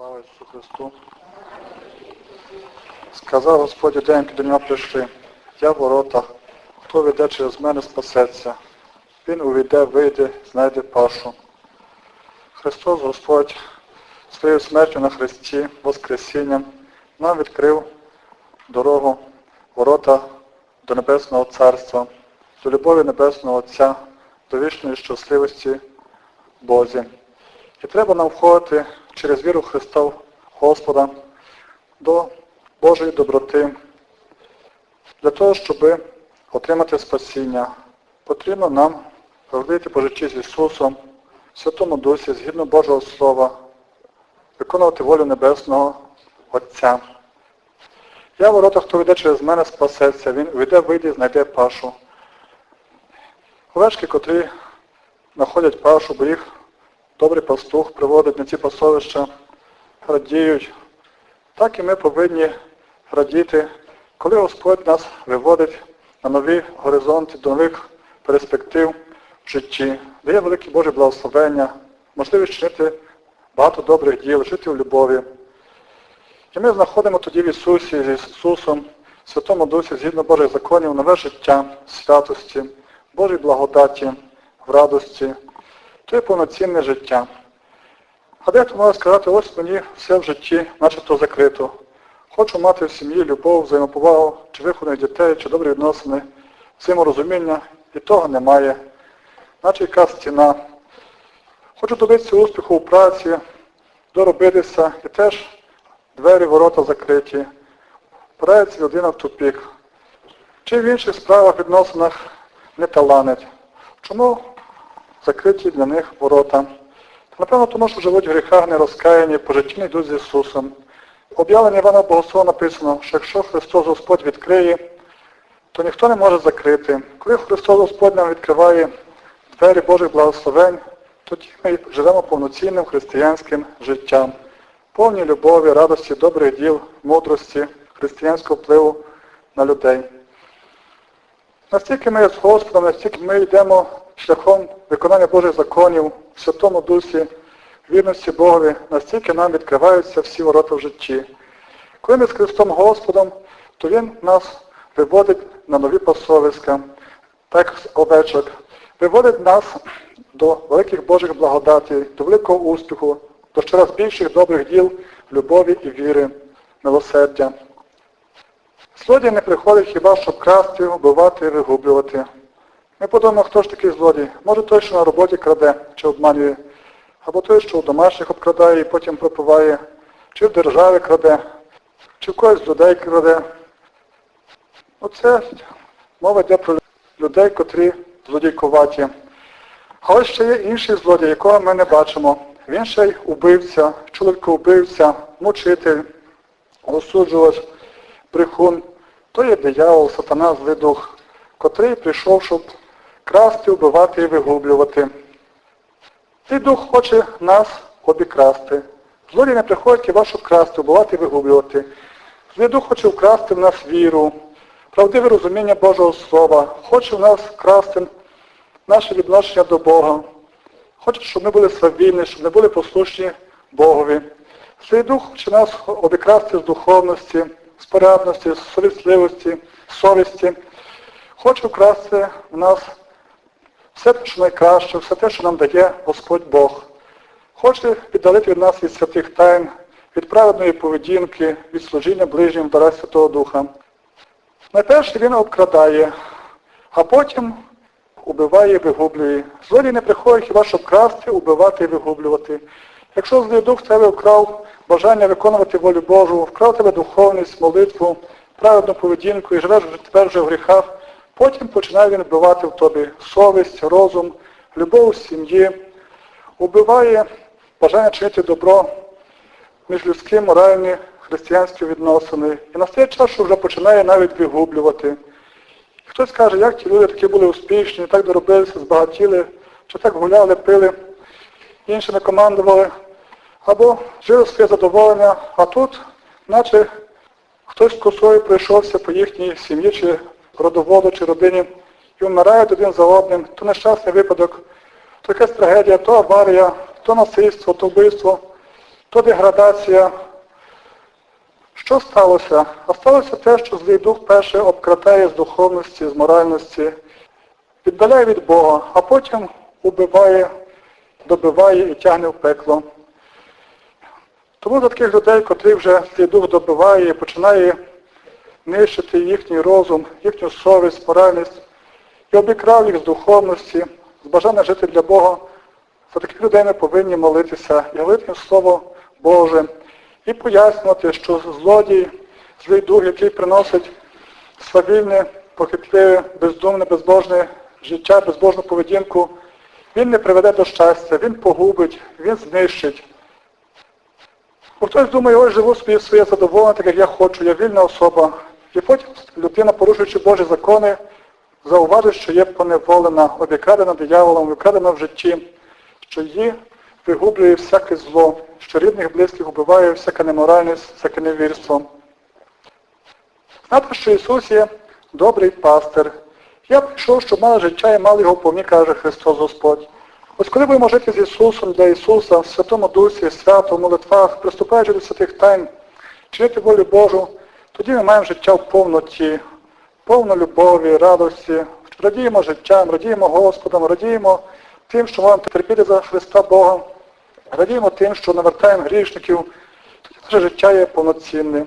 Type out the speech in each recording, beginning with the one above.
Слава Ісусу Христу. Сказав Господь один, до нього прийшли. Я в воротах. Хто веде через мене, спасеться. Він увійде, вийде, знайде пашу. Христос Господь своєю смертю на Христі, Воскресінням, нам відкрив дорогу, ворота до Небесного Царства, до любові Небесного Отця, до вічної щасливості Бозі. І треба нам входити через віру Христа Господа до Божої доброти. Для того, щоб отримати спасіння, потрібно нам робити по житті з Ісусом, в Святому Дусі, згідно Божого Слова, виконувати волю Небесного Отця. Я в воротах, хто йде через мене, спасеться, він увійде, вийде і знайде пашу. Овечки, котрі знаходять пашу, бо їх добрий пастух приводить на ці пасовища, радіють. Так і ми повинні радіти, коли Господь нас виводить на нові горизонти, до нових перспектив в житті, дає велике Боже благословення, можливість чинити багато добрих діл, жити в любові. І ми знаходимо тоді в Ісусі, з Ісусом, в Святому Дусі, згідно Божих законів, нове життя, святості, Божій благодаті, в радості, є повноцінне життя. А дехто може сказати, ось мені все в житті начебто закрито. Хочу мати в сім'ї любов, взаємоповагу, чи вихованих дітей, чи добрі відносини, взаєморозуміння, і того немає. Наче якась стіна. Хочу добитися успіху у праці, доробитися, і теж двері, ворота закриті. Впирається людина в тупік. Чи в інших справах, відносинах не таланить. Чому закриті для них ворота? Напевно, тому що живуть в гріхах нерозкаяні, по йдуть з Ісусом. В об'явленні Івана Богослова написано, що якщо Христос Господь відкриє, то ніхто не може закрити. Коли Христос Господь нам відкриває двері Божих благословень, тоді ми живемо повноцінним християнським життям, повні любові, радості, добрих діл, мудрості, християнського впливу на людей. Настільки ми з Господом, настільки ми йдемо шляхом виконання Божих законів в Святому Дусі, вірності Богові, настільки нам відкриваються всі ворота в житті. Коли ми з Христом Господом, то Він нас виводить на нові пасовиська, так з овечок, виводить нас до великих Божих благодатей, до великого успіху, до ще раз більших добрих діл, любові і віри, милосердя. Злодій не приходить хіба щоб красти, вбивати і вигублювати. Ми подумаємо, хто ж такий злодій. Може той, що на роботі краде чи обманює, або той, що у домашніх обкрадає і потім пропиває, чи в державі краде, чи в когось з людей краде. Оце мова йде про людей, котрі злодійкуваті. А ось ще є інший злодій, якого ми не бачимо. Він ще й убивця, чоловікоубивця, мучитель, осуджувач, брехун. То є диявол, сатана, злий дух, котрий прийшов, щоб красти, вбивати і вигублювати. Цей дух хоче нас обікрасти. Злодій не приходить хіба щоб красти, вбивати і вигублювати. Злий дух хоче вкрасти в нас віру, правдиве розуміння Божого Слова, хоче в нас вкрасти наше відношення до Бога. Хоче, щоб ми були свавільні, щоб ми були послушні Богові. Злий дух хоче нас обікрасти з духовності, з порядності, з совісливості, совісті. Хоче вкрасти в нас все те, що найкраще, все те, що нам дає Господь Бог. Хоче віддалити від нас від святих тайн, від праведної поведінки, від служіння ближнім дара Святого Духа. Найперше він обкрадає, а потім убиває і вигублює. Злодій не приходить хіба щоб красти, убивати і вигублювати. Якщо злий дух тебе вкрав бажання виконувати волю Божу, вкрав тебе духовність, молитву, праведну поведінку і живеш тепер вже в гріхах, потім починає він вбивати в тобі совість, розум, любов сім'ї, убиває бажання чинити добро між людські, моральні, християнські відносини. І настає час, вже починає навіть вигублювати. Хтось каже, як ті люди такі були успішні, так доробилися, збагатіли, чи так гуляли, пили, іншими командували, або жили своє задоволення, а тут, наче хтось косою пройшовся по їхній сім'ї, чи родоводу, чи родині, і вмирають один за одним, то нещасний випадок, то якась трагедія, то аварія, то насильство, то вбивство. то деградація. Що сталося? А сталося те, що злий дух перше обкратає з духовності, з моральності, віддаляє від Бога, а потім убиває, добиває і тягне в пекло. Тому за таких людей, котрих вже цей дух добиває і починає нищити їхній розум, їхню совість, моральність, і обікрав їх з духовності, з бажання жити для Бога, за таких людей ми повинні молитися і говорити їм Слово Боже, і пояснювати, що злодій, злий дух, який приносить свавільне, похитливе, бездумне, безбожне життя, безбожну поведінку, він не приведе до щастя, він погубить, він знищить. Хтось думає, ось живу собі своє задоволення, так як я хочу, я вільна особа. І потім людина, порушуючи Божі закони, зауважить, що є поневолена, обікрадена дияволом, викрадена в житті, що її вигублює всяке зло, що рідних близьких убиває всяка неморальність, всяке невірство. Знати, що Ісус є добрий пастир. Я прийшов, щоб мали життя і мали його повні, каже Христос Господь. Ось коли будемо жити з Ісусом для Ісуса в Святому Дусі, свято, в молитвах, приступаючи до святих тайн, чинити волю Божу, тоді ми маємо життя в повноті, повно любові, радості, радіємо життям, радіємо Господом, радіємо тим, що можемо терпіти за Христа Бога, радіємо тим, що навертаємо грішників, тоді наше життя є повноцінне.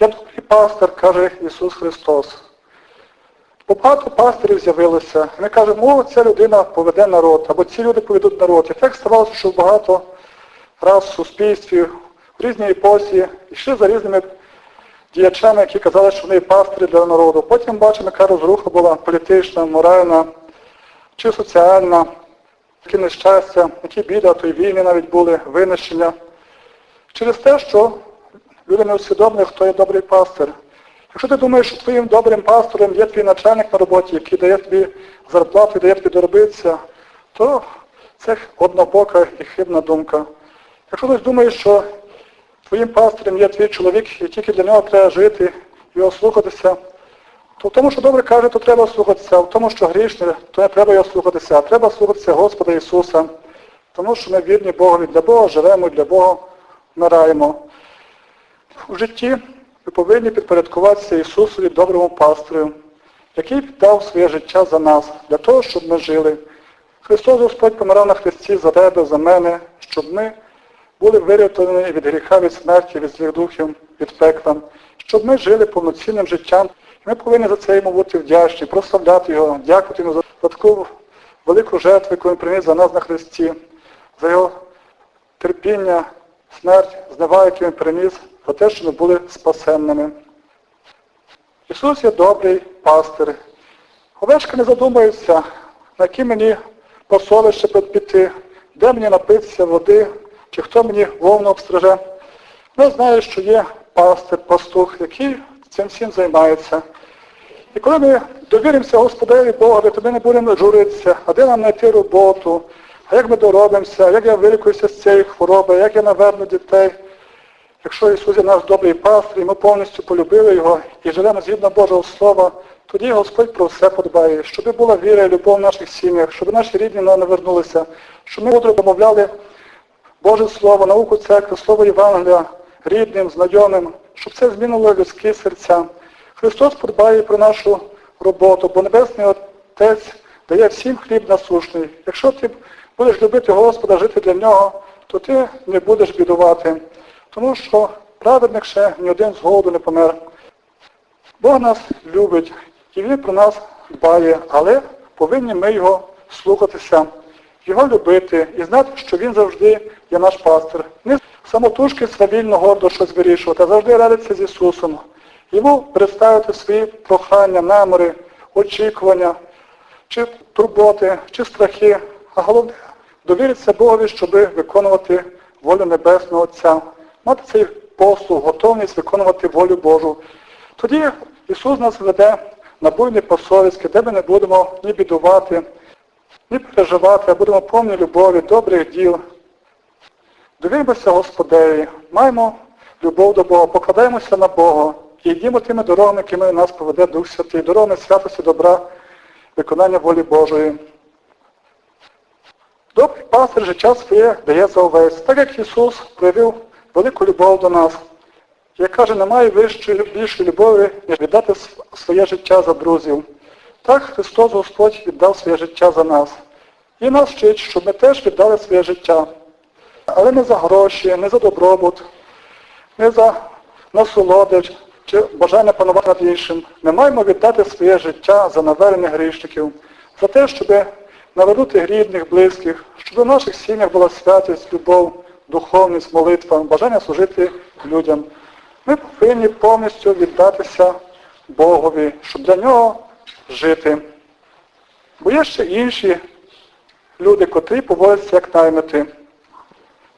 Я добрий пастир, каже Ісус Христос. Бо багато пастирів з'явилося. Ми кажемо, о, ця людина поведе народ, або ці люди поведуть народ. І так ставалося, що багато раз в суспільстві, в різній епосі, йшли за різними діячами, які казали, що вони пастирі для народу. Потім бачимо, яка розруха була політична, моральна чи соціальна, які нещастя, які біди, а то й війни навіть були, винищення. Через те, що люди не усвідомлюють, хто є добрий пастир. Якщо ти думаєш, що твоїм добрим пастором є твій начальник на роботі, який дає тобі зарплату дає тобі доробитися, то це однобока і хибна думка. Якщо ти думаєш, що твоїм пастором є твій чоловік, і тільки для нього треба жити, його слухатися, то в тому, що добре каже, то треба слухатися, а в тому, що грішне, то не треба його слухатися, а треба слухатися Господа Ісуса, тому що ми вірні Богові, для Бога живемо, для Бога вмираємо. У житті ми повинні підпорядкуватися Ісусові доброму пастору, який віддав своє життя за нас, для того, щоб ми жили. Христос Господь помирав на Христі за тебе, за мене, щоб ми були вирятовані від гріха, від смерті, від злих духів, від пекла, щоб ми жили повноцінним життям. І ми повинні за це йому бути вдячні, прославляти його, дякувати йому за таку велику жертву, яку він приніс за нас на Христі, за його терпіння, смерть, знава, яку він приніс, за те, що ми були спасенними. Ісус є добрий пастир. Овечка не задумується, на які мені посолище піти, де мені напитися води, чи хто мені вовну обстриже. Ми знаємо, що є пастир, пастух, який цим всім займається. І коли ми довіримося Господеві Богові, то ми не будемо журитися, а де нам знайти роботу, а як ми доробимося, як я вилікуюся з цієї хвороби, як я наверну дітей. Якщо Ісус є наш добрий пастир, і ми повністю полюбили Його і живемо згідно Божого Слова, тоді Господь про все подбає, щоб була віра і любов в наших сім'ях, щоб наші рідні не навернулися, щоб ми мудро домовляли Боже Слово, науку церкви, Слово Євангелія рідним, знайомим, щоб це змінило людські серця. Христос подбає про нашу роботу, бо Небесний Отець дає всім хліб насушний. Якщо ти будеш любити Господа, жити для Нього, то ти не будеш бідувати. Тому що праведник ще ні один з голоду не помер. Бог нас любить і Він про нас дбає, але повинні ми його слухатися, його любити і знати, що він завжди є наш пастир. Не самотужки свавільно гордо щось вирішувати, а завжди радиться з Ісусом. Йому представити свої прохання, наміри, очікування, чи турботи, чи страхи, а головне довіритися Богові, щоб виконувати волю Небесного Отця мати цей послуг, готовність виконувати волю Божу. Тоді Ісус нас веде на буйні посольське, де ми не будемо ні бідувати, ні переживати, а будемо повні любові, добрих діл. Довіримося Господеві, маємо любов до Бога, покладаємося на Бога і йдімо тими дорогами, якими нас поведе Дух Святий, дорогами святості, добра, виконання волі Божої. Добрий пастир життя своє дає за овець, так як Ісус проявив велику любов до нас. Як каже, немає вищої, більшої любові, ніж віддати своє життя за друзів. Так Христос Господь віддав своє життя за нас. І нас вчить, щоб ми теж віддали своє життя. Але не за гроші, не за добробут, не за насолоди чи бажання панувати над іншим. Ми маємо віддати своє життя за навернення грішників, за те, щоб навернути рідних, близьких, щоб у наших сім'ях була святість, любов, духовність, молитва, бажання служити людям. Ми повинні повністю віддатися Богові, щоб для нього жити. Бо є ще інші люди, котрі поводяться як наймити.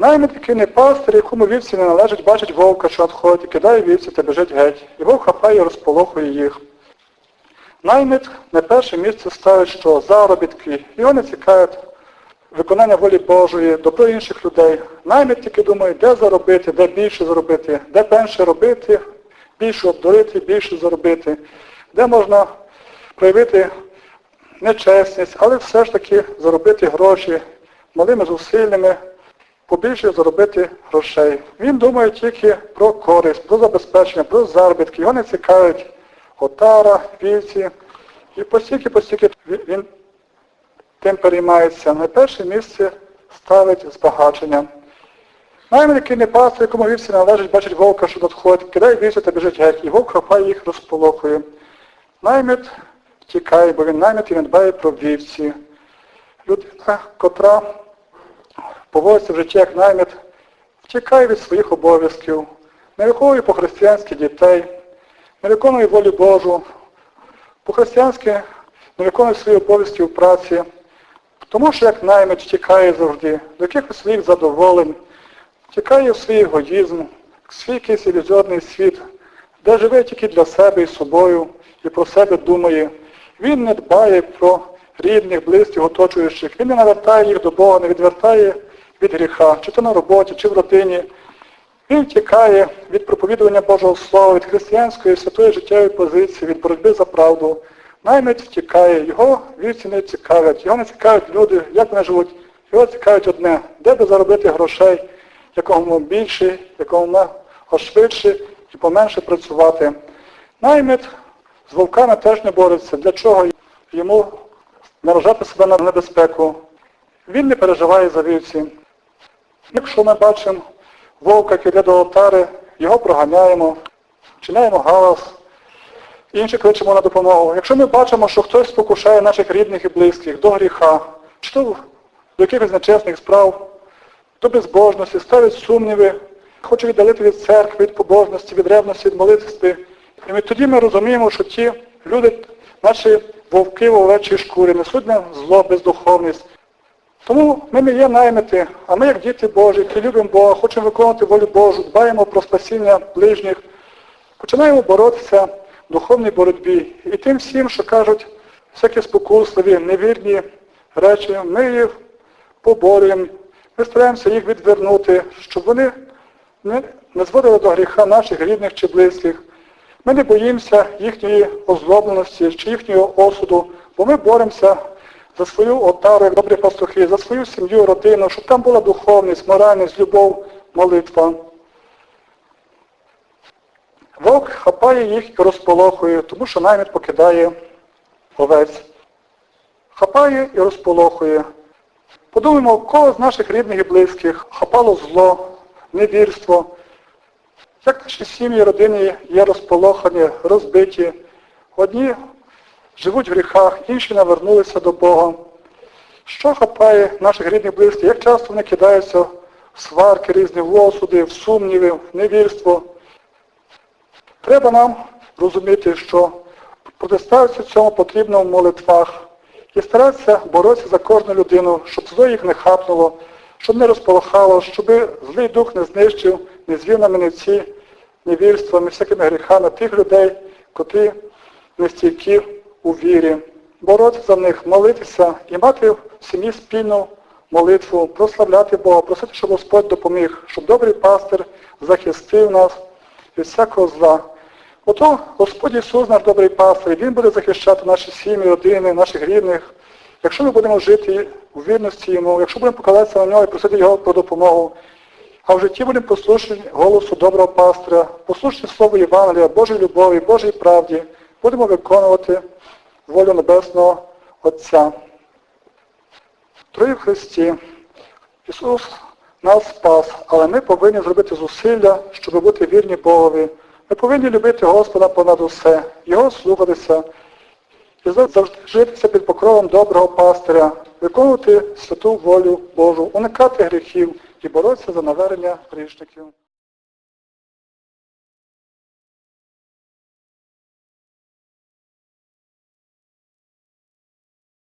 Наймит, який не пастир, якому вівці не належить, бачить вовка, що надходить, і кидає вівці та біжить геть. І вовк хапає і розполохує їх. Наймит на перше місце ставить, що заробітки, його не цікавить виконання волі Божої, добро інших людей. Наймит тільки думає, де заробити, де більше заробити, де менше робити, більше обдурити, більше заробити, де можна проявити нечесність, але все ж таки заробити гроші малими зусиллями, побільше заробити грошей. Він думає тільки про користь, про забезпечення, про заробітки. Його не цікавить отара, вівці. І постільки-постільки він тим переймається. На перше місце ставить збагачення. Наймит, який не пастир, якому вівці належить, бачить вовка, що надходить, кидає вівці та біжить геть, і вовк хапає їх розполохує. Наймит втікає, бо він наймит і він дбає про вівці. Людина, котра поводиться в житті як наймит, втікає від своїх обов'язків, не виховує по-християнськи дітей, не виконує волю Божу, по-християнськи не виконує свої обов'язки в праці, тому що як наймит втікає завжди до якихось своїх задоволень, втікає в свій егоїзм, в свій якийсь ілюзорний світ, де живе тільки для себе і собою, і про себе думає. Він не дбає про рідних, близьких, оточуючих. Він не навертає їх до Бога, не відвертає від гріха, чи то на роботі, чи в родині. Він тікає від проповідування Божого Слова, від християнської святої життєвої позиції, від боротьби за правду. Наймить втікає, його вівці не цікавлять, його не цікавлять люди, як вони живуть. Його цікавить одне, де би заробити грошей, якомога більше, якомога швидше і поменше працювати. Наймит з вовками теж не бореться. Для чого йому наражати себе на небезпеку? Він не переживає за вівці. Якщо ми бачимо вовка, йде до алтари, його проганяємо, вчиняємо галас, інші кличемо на допомогу. Якщо ми бачимо, що хтось спокушає наших рідних і близьких до гріха, чи то до якихось нечесних справ, до безбожності, ставить сумніви, хоче віддалити від церкви, від побожності, від ревності, від молитви. І тоді ми розуміємо, що ті люди, наші вовки в овечій шкурі, несуть нам зло, бездуховність. Тому ми не є наймити, а ми як діти Божі, які любимо Бога, хочемо виконувати волю Божу, дбаємо про спасіння ближніх, починаємо боротися в духовній боротьбі. І тим всім, що кажуть всякі спокусливі, невірні речі, ми їх поборюємо, ми стараємося їх відвернути, щоб вони не, зводили до гріха наших рідних чи близьких. Ми не боїмося їхньої озлобленості чи їхнього осуду, бо ми боремося за свою отару, як добрі пастухи, за свою сім'ю, родину, щоб там була духовність, моральність, любов, молитва. Вовк хапає їх і розполохує, тому що наймит покидає овець. Хапає і розполохує. Подумаємо, кого з наших рідних і близьких хапало зло, невірство, як наші сім'ї, родини є розполохані, розбиті. Одні живуть в гріхах, інші навернулися до Бога. Що хапає наших рідних близьких? Як часто вони кидаються в сварки різні, в осуди, в сумніви, в невірство? Треба нам розуміти, що протиставитися цьому потрібно в молитвах і старатися боротися за кожну людину, щоб зло їх не хапнуло, щоб не розполохало, щоб злий дух не знищив, не звів на менеці невірствами, всякими гріхами тих людей, котрі не стійкі у вірі. Боротися за них, молитися і мати в сім'ї спільну молитву, прославляти Бога, просити, щоб Господь допоміг, щоб добрий пастир захистив нас від всякого зла. Ото Господь Ісус, наш добрий пастир, Він буде захищати наші сім'ї, родини, наших рідних. Якщо ми будемо жити у вірності йому, якщо будемо покладатися на нього і просити його про допомогу, а в житті будемо послушні голосу доброго пастиря, послушні Слову Євангелія, Божій любові, Божій правді, будемо виконувати волю Небесного Отця. Троє в Христі. Ісус нас спас, але ми повинні зробити зусилля, щоб бути вірні Богові. Ми повинні любити Господа понад усе, Його слухатися і завжди житися під покровом доброго пастиря, виконувати святу волю Божу, уникати гріхів і боротися за навернення грішників.